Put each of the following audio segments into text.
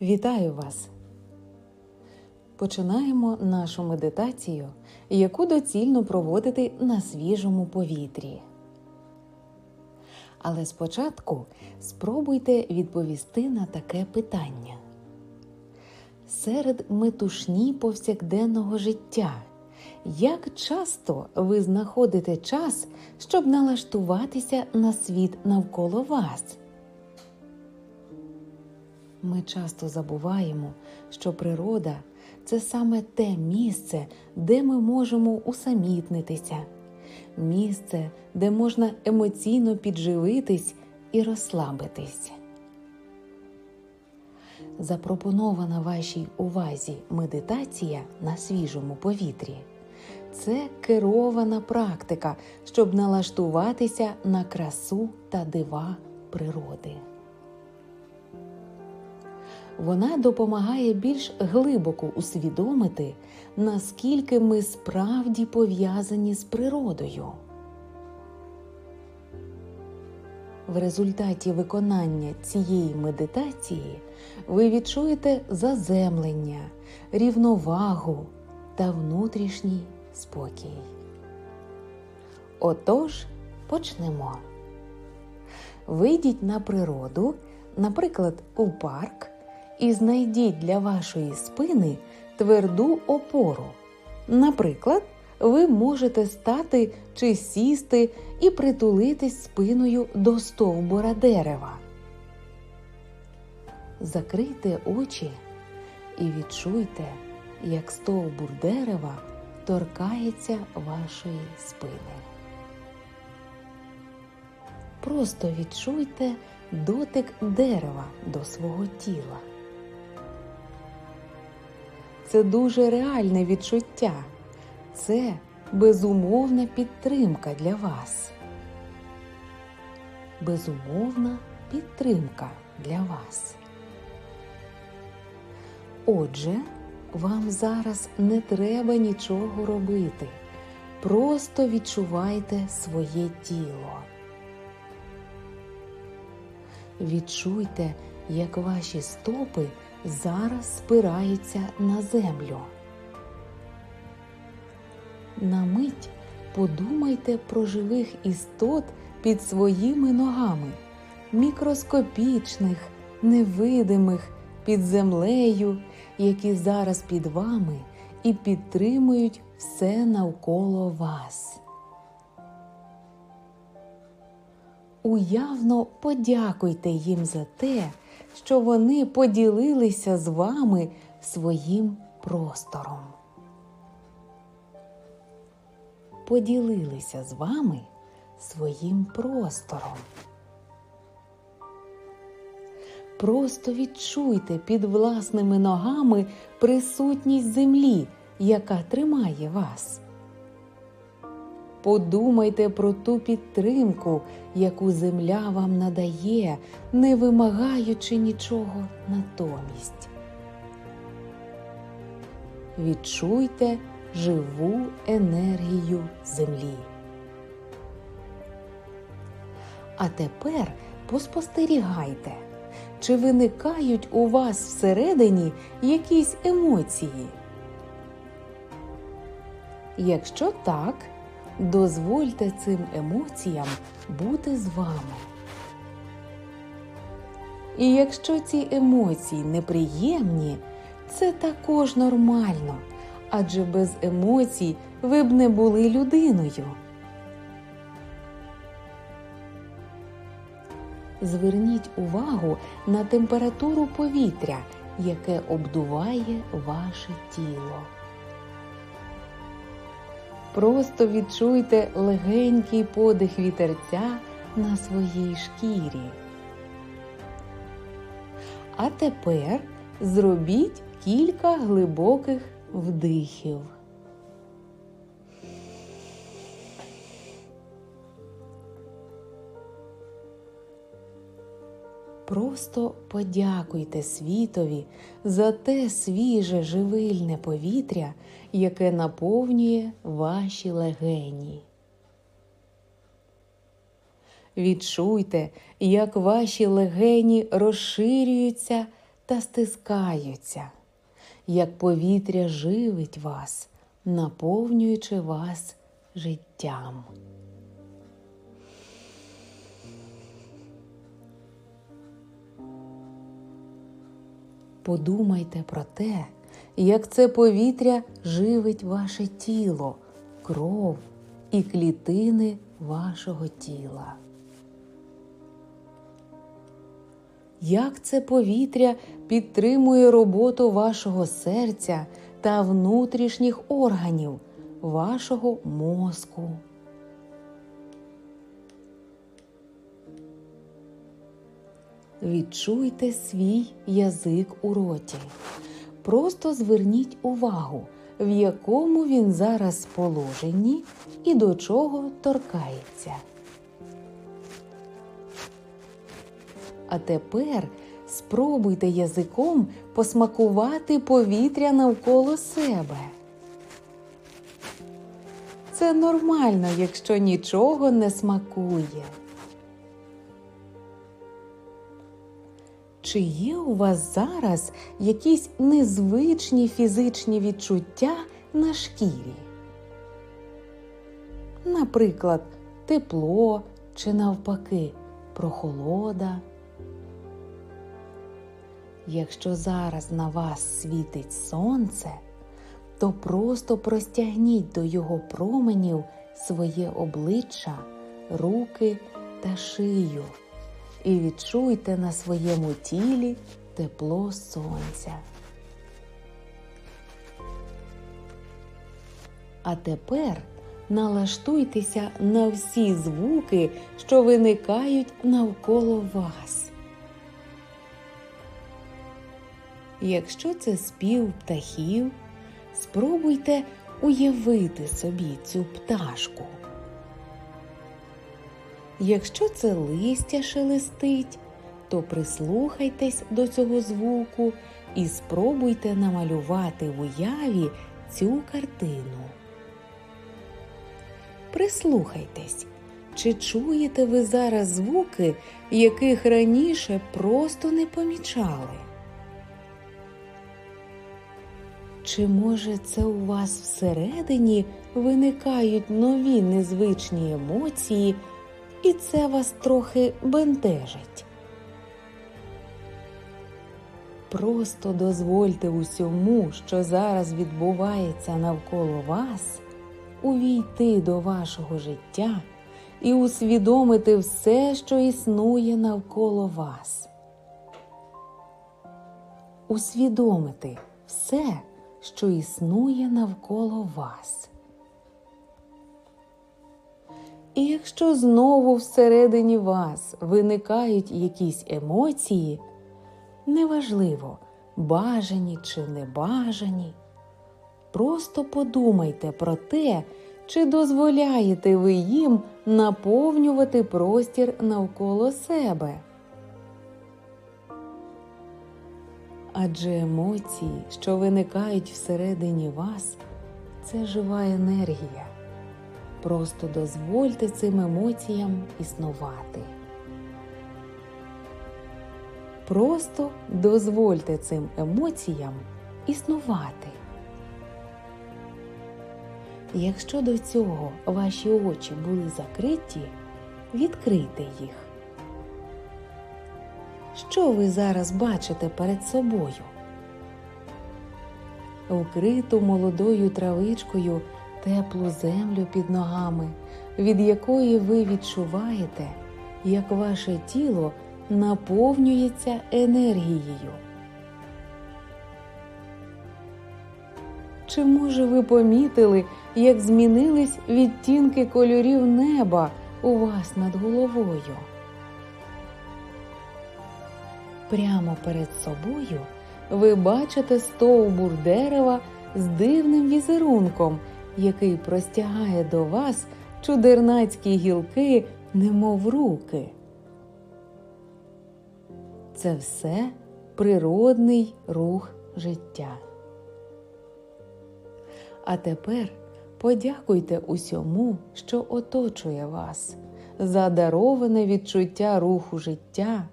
Вітаю вас! Починаємо нашу медитацію, яку доцільно проводити на свіжому повітрі. Але спочатку спробуйте відповісти на таке питання. Серед метушні повсякденного життя. Як часто ви знаходите час, щоб налаштуватися на світ навколо вас? Ми часто забуваємо, що природа це саме те місце, де ми можемо усамітнитися, місце, де можна емоційно підживитись і розслабитись. Запропонована вашій увазі медитація на свіжому повітрі. Це керована практика, щоб налаштуватися на красу та дива природи. Вона допомагає більш глибоко усвідомити, наскільки ми справді пов'язані з природою. В результаті виконання цієї медитації ви відчуєте заземлення, рівновагу та внутрішній спокій. Отож, почнемо. Вийдіть на природу, наприклад, у парк і знайдіть для вашої спини тверду опору. Наприклад, ви можете стати чи сісти і притулитись спиною до стовбура дерева. Закрийте очі і відчуйте, як стовбур дерева торкається вашої спини. Просто відчуйте дотик дерева до свого тіла. Це дуже реальне відчуття. Це безумовна підтримка для вас. Безумовна підтримка для вас. Отже, вам зараз не треба нічого робити. Просто відчувайте своє тіло. Відчуйте, як ваші стопи зараз спираються на землю. На мить подумайте про живих істот під своїми ногами, мікроскопічних, невидимих під землею, які зараз під вами і підтримують все навколо вас. Уявно подякуйте їм за те, що вони поділилися з вами своїм простором. Поділилися з вами своїм простором. Просто відчуйте під власними ногами присутність землі, яка тримає вас. Подумайте про ту підтримку, яку земля вам надає, не вимагаючи нічого натомість. Відчуйте живу енергію землі. А тепер поспостерігайте, чи виникають у вас всередині якісь емоції. Якщо так, дозвольте цим емоціям бути з вами. І якщо ці емоції неприємні, це також нормально, адже без емоцій ви б не були людиною. Зверніть увагу на температуру повітря, яке обдуває ваше тіло. Просто відчуйте легенький подих вітерця на своїй шкірі. А тепер зробіть кілька глибоких вдихів. Просто подякуйте світові за те свіже живильне повітря, яке наповнює ваші легені. Відчуйте, як ваші легені розширюються та стискаються, як повітря живить вас, наповнюючи вас життям. Подумайте про те, як це повітря живить ваше тіло, кров і клітини вашого тіла. Як це повітря підтримує роботу вашого серця та внутрішніх органів, вашого мозку. Відчуйте свій язик у роті. Просто зверніть увагу, в якому він зараз положенні і до чого торкається. А тепер спробуйте язиком посмакувати повітря навколо себе. Це нормально, якщо нічого не смакує. Чи є у вас зараз якісь незвичні фізичні відчуття на шкірі? Наприклад, тепло чи навпаки прохолода? Якщо зараз на вас світить сонце, то просто простягніть до його променів своє обличчя, руки та шию і відчуйте на своєму тілі тепло сонця. А тепер налаштуйтеся на всі звуки, що виникають навколо вас. Якщо це спів птахів, спробуйте уявити собі цю пташку. Якщо це листя шелестить, то прислухайтесь до цього звуку і спробуйте намалювати в уяві цю картину. Прислухайтесь, чи чуєте ви зараз звуки, яких раніше просто не помічали? Чи може це у вас всередині виникають нові незвичні емоції? І це вас трохи бентежить. Просто дозвольте усьому, що зараз відбувається навколо вас, увійти до вашого життя і усвідомити все, що існує навколо вас. Усвідомити все, що існує навколо вас. І якщо знову всередині вас виникають якісь емоції, неважливо, бажані чи небажані, просто подумайте про те, чи дозволяєте ви їм наповнювати простір навколо себе. Адже емоції, що виникають всередині вас, це жива енергія. Просто дозвольте цим емоціям існувати. Просто дозвольте цим емоціям існувати. Якщо до цього ваші очі були закриті, відкрийте їх. Що ви зараз бачите перед собою? Вкриту молодою травичкою теплу землю під ногами, від якої ви відчуваєте, як ваше тіло наповнюється енергією. Чи, може, ви помітили, як змінились відтінки кольорів неба у вас над головою? Прямо перед собою ви бачите стовбур дерева з дивним візерунком, який простягає до вас чудернацькі гілки, немов руки. Це все природний рух життя. А тепер подякуйте усьому, що оточує вас, за дароване відчуття руху життя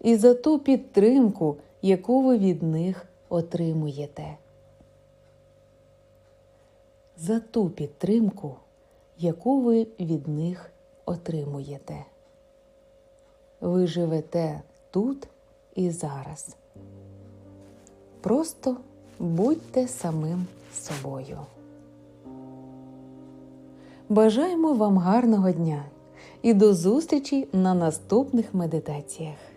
і за ту підтримку, яку ви від них отримуєте. За ту підтримку, яку ви від них отримуєте. Ви живете тут і зараз. Просто будьте самим собою. Бажаємо вам гарного дня і до зустрічі на наступних медитаціях.